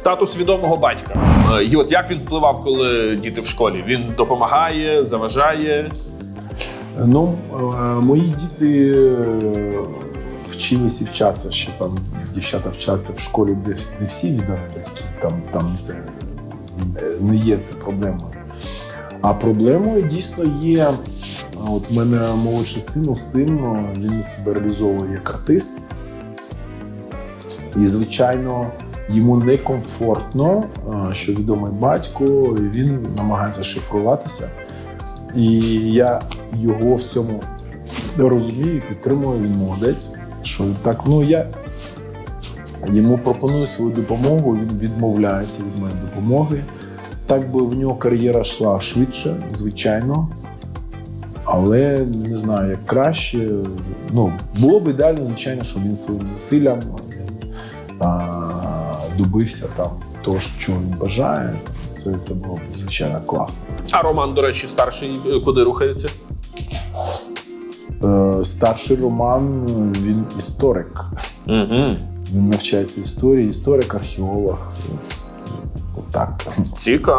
Статус відомого батька. Е, І от як він впливав, коли діти в школі? Він допомагає, заважає. Ну, е, мої діти е, вчились і вчаться ще там. Дівчата вчаться в школі, де, де всі відомі батьки. Там, там це не є це проблемою. А проблемою дійсно є. От в мене молодший син Устин, він себе реалізовує як артист. І, звичайно, йому некомфортно, що відомий батько, він намагається шифруватися. І я його в цьому розумію, підтримую, він молодець. Що так, ну я йому пропоную свою допомогу, він відмовляється від моєї допомоги. Так би в нього кар'єра йшла швидше, звичайно. Але не знаю, як краще. Ну, було б ідеально, звичайно, щоб він своїм зусиллям добився там того, що він бажає. Це, це було звичайно класно. А Роман, до речі, старший е, куди рухається? Е, Старший Роман він історик. Угу. Він навчається історії, історик, археолог. От, Отак. Цікаво.